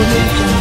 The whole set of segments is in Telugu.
information.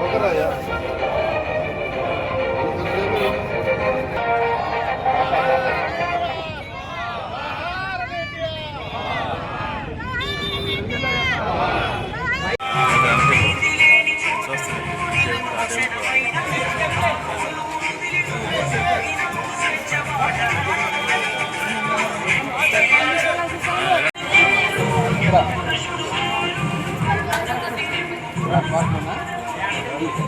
ਪਕੜਾ ਯਾਰ। Thank né? you.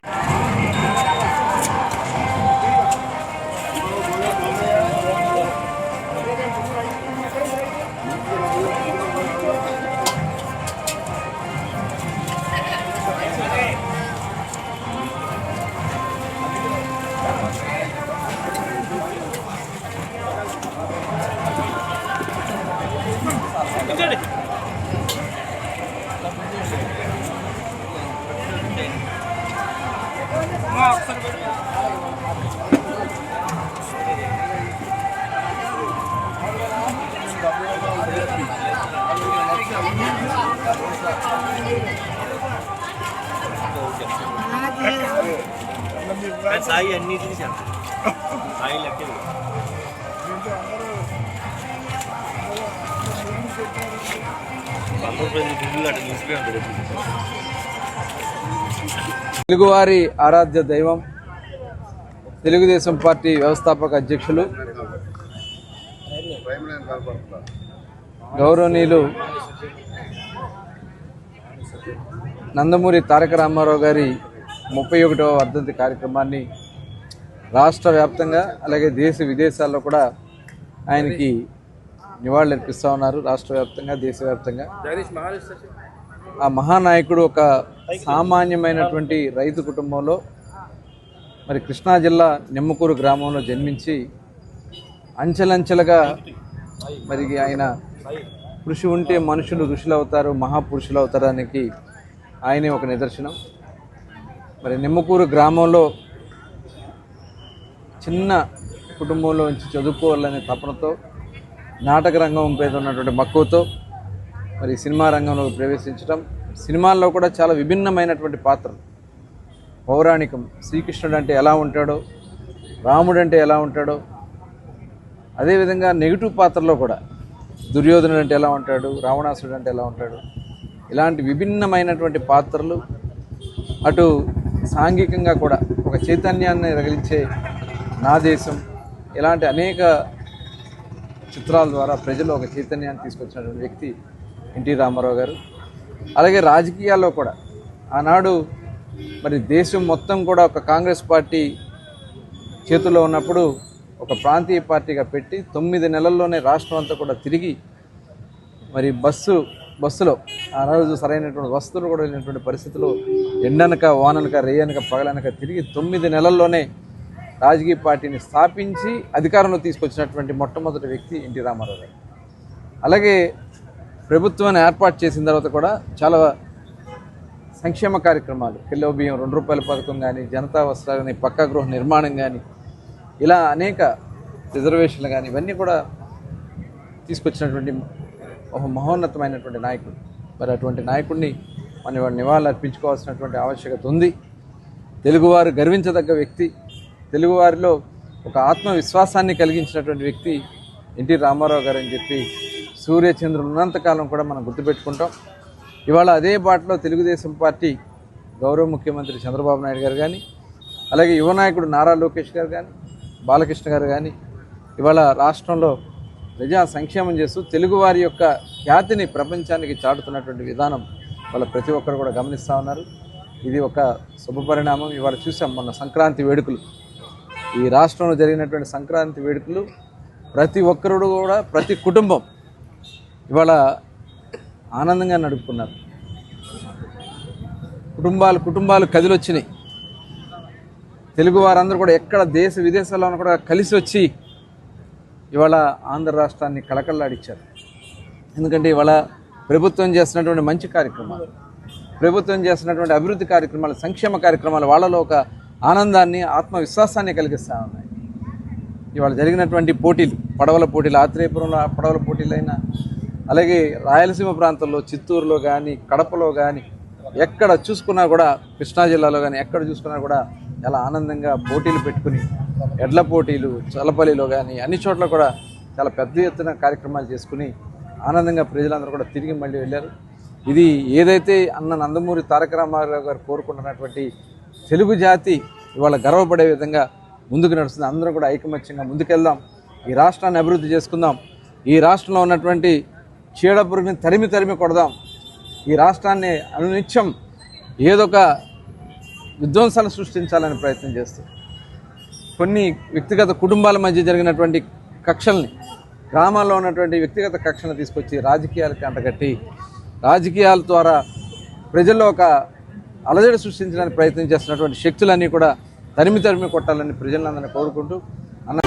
సాయి అన్నిటిని చేస్తాడు సాయి లెక్క తెలుగువారి ఆరాధ్య దైవం తెలుగుదేశం పార్టీ వ్యవస్థాపక అధ్యక్షులు గౌరవనీయులు నందమూరి తారక రామారావు గారి ముప్పై ఒకటవ వర్ధంతి కార్యక్రమాన్ని రాష్ట్ర వ్యాప్తంగా అలాగే దేశ విదేశాల్లో కూడా ఆయనకి నివాళులు అర్పిస్తూ ఉన్నారు. రాష్ట్ర వ్యాప్తంగా దేశవ్యాప్తంగా ఆ మహానాయకుడు ఒక సామాన్యమైనటువంటి రైతు కుటుంబంలో మరి కృష్ణా జిల్లా నిమ్మకూరు గ్రామంలో జన్మించి అంచెలంచెలుగా మరి ఆయన కృషి ఉంటే మనుషులు ఋషులు అవుతారు మహాపురుషులు అవుతారానికి ఆయనే ఒక నిదర్శనం. మరి నిమ్మకూరు గ్రామంలో చిన్న కుటుంబంలో నుంచి చదువుకోవాలనే తపనతో నాటక రంగం మీద ఉన్నటువంటి మక్కువతో మరి సినిమా రంగంలో ప్రవేశించడం సినిమాల్లో కూడా చాలా విభిన్నమైనటువంటి పాత్రలు. పౌరాణికం శ్రీకృష్ణుడు అంటే ఎలా ఉంటాడో రాముడు అంటే ఎలా ఉంటాడో అదేవిధంగా నెగిటివ్ పాత్రలో కూడా దుర్యోధనుడు అంటే ఎలా ఉంటాడు రావణాసుడు అంటే ఎలా ఉంటాడు ఇలాంటి విభిన్నమైనటువంటి పాత్రలు అటు సాంఘికంగా కూడా ఒక చైతన్యాన్ని రగిలించే నా దేశం. ఇలాంటి అనేక చిత్రాల ద్వారా ప్రజలు ఒక చైతన్యాన్ని తీసుకొచ్చినటువంటి వ్యక్తి ఎన్టీ రామారావు గారు. అలాగే రాజకీయాల్లో కూడా ఆనాడు మరి దేశం మొత్తం కూడా ఒక కాంగ్రెస్ పార్టీ చేతుల్లో ఉన్నప్పుడు ఒక ప్రాంతీయ పార్టీగా పెట్టి తొమ్మిది నెలల్లోనే రాష్ట్రం అంతా కూడా తిరిగి మరి బస్సు బస్సులో. ఆ రోజు సరైనటువంటి వస్తువులు కూడా లేనటువంటి పరిస్థితులు ఎండనక వాననక రేయనక పగలనక తిరిగి తొమ్మిది నెలల్లోనే రాజకీయ పార్టీని స్థాపించి అధికారంలో తీసుకొచ్చినటువంటి మొట్టమొదటి వ్యక్తి ఎన్టీ రామారావు. అలాగే ప్రభుత్వాన్ని ఏర్పాటు చేసిన తర్వాత కూడా చాలా సంక్షేమ కార్యక్రమాలు కిలో బియ్యం రెండు రూపాయల పథకం కానీ జనతా వస్త్రాలు కానీ పక్కా గృహ నిర్మాణం కానీ ఇలా అనేక రిజర్వేషన్లు కానీ ఇవన్నీ కూడా తీసుకొచ్చినటువంటి ఒక మహోన్నతమైనటువంటి నాయకుడు. మరి అటువంటి నాయకుడిని మన ఇవాళ నివాళులు అర్పించుకోవాల్సినటువంటి ఆవశ్యకత ఉంది. తెలుగువారు గర్వించదగ్గ వ్యక్తి తెలుగువారిలో ఒక ఆత్మవిశ్వాసాన్ని కలిగించినటువంటి వ్యక్తి ఎన్టీ రామారావు గారు అని చెప్పి సూర్యచంద్రులు ఉన్నంతకాలం కూడా మనం గుర్తుపెట్టుకుంటాం. ఇవాళ అదే బాటలో తెలుగుదేశం పార్టీ గౌరవ ముఖ్యమంత్రి చంద్రబాబు నాయుడు గారు కానీ అలాగే యువ నాయకుడు నారా లోకేష్ గారు కానీ బాలకృష్ణ గారు కానీ ఇవాళ రాష్ట్రంలో ప్రజా సంక్షేమం చేస్తూ తెలుగువారి యొక్క ఖ్యాతిని ప్రపంచానికి చాటుతున్నటువంటి విధానం వాళ్ళ ప్రతి ఒక్కరు కూడా గమనిస్తూ ఉన్నారు. ఇది ఒక శుభ పరిణామం. ఇవాళ చూసాం మొన్న సంక్రాంతి వేడుకలు. ఈ రాష్ట్రంలో జరిగినటువంటి సంక్రాంతి వేడుకలు ప్రతి ఒక్కరు కూడా ప్రతి కుటుంబం ఇవాళ ఆనందంగా నడుపుకున్నారు. కుటుంబాలు కుటుంబాలు కదిలొచ్చినాయి. తెలుగు వారందరూ కూడా ఎక్కడ దేశ విదేశాల్లో కూడా కలిసి వచ్చి ఇవాళ ఆంధ్ర రాష్ట్రాన్ని కలకల్లాడిచ్చారు ఎందుకంటే ఇవాళ ప్రభుత్వం చేస్తున్నటువంటి మంచి కార్యక్రమాలు ప్రభుత్వం చేస్తున్నటువంటి అభివృద్ధి కార్యక్రమాలు సంక్షేమ కార్యక్రమాలు వాళ్ళలో ఒక ఆనందాన్ని ఆత్మవిశ్వాసాన్ని కలిగిస్తూ ఉన్నాయి. ఇవాళ జరిగినటువంటి పోటీలు పడవల పోటీలు ఆత్రేయపురంలో పడవల పోటీలైనా అలాగే రాయలసీమ ప్రాంతంలో చిత్తూరులో కానీ కడపలో కానీ ఎక్కడ చూసుకున్నా కూడా కృష్ణా జిల్లాలో కానీ ఎక్కడ చూసుకున్నా కూడా చాలా ఆనందంగా పోటీలు పెట్టుకుని ఎడ్ల పోటీలు చలపల్లిలో కానీ అన్ని చోట్ల కూడా చాలా పెద్ద ఎత్తున కార్యక్రమాలు చేసుకుని ఆనందంగా ప్రజలందరూ కూడా తిరిగి మళ్ళీ వెళ్ళారు. ఇది ఏదైతే అన్న నందమూరి తారక రామారావు గారు కోరుకుంటున్నటువంటి తెలుగు జాతి ఇవాళ గర్వపడే విధంగా ముందుకు నడుస్తుంది. అందరం కూడా ఐకమత్యంగా ముందుకెళ్దాం. ఈ రాష్ట్రాన్ని అభివృద్ధి చేసుకుందాం. ఈ రాష్ట్రంలో ఉన్నటువంటి చీడపురుగుని తరిమి తరిమి కొడదాం. ఈ రాష్ట్రాన్ని అనునిత్యం ఏదొక విధ్వంసాలు సృష్టించాలని ప్రయత్నం చేస్తుంది కొన్ని వ్యక్తిగత కుటుంబాల మధ్య జరిగినటువంటి కక్షల్ని గ్రామాల్లో ఉన్నటువంటి వ్యక్తిగత కక్షను తీసుకొచ్చి రాజకీయాలకి అంటగట్టి రాజకీయాల ద్వారా ప్రజల్లో ఒక అలజడి సృష్టించడానికి ప్రయత్నం చేస్తున్నటువంటి శక్తులన్నీ కూడా తరిమి తరిమి కొట్టాలని ప్రజలందరినీ కోరుకుంటూ అన్న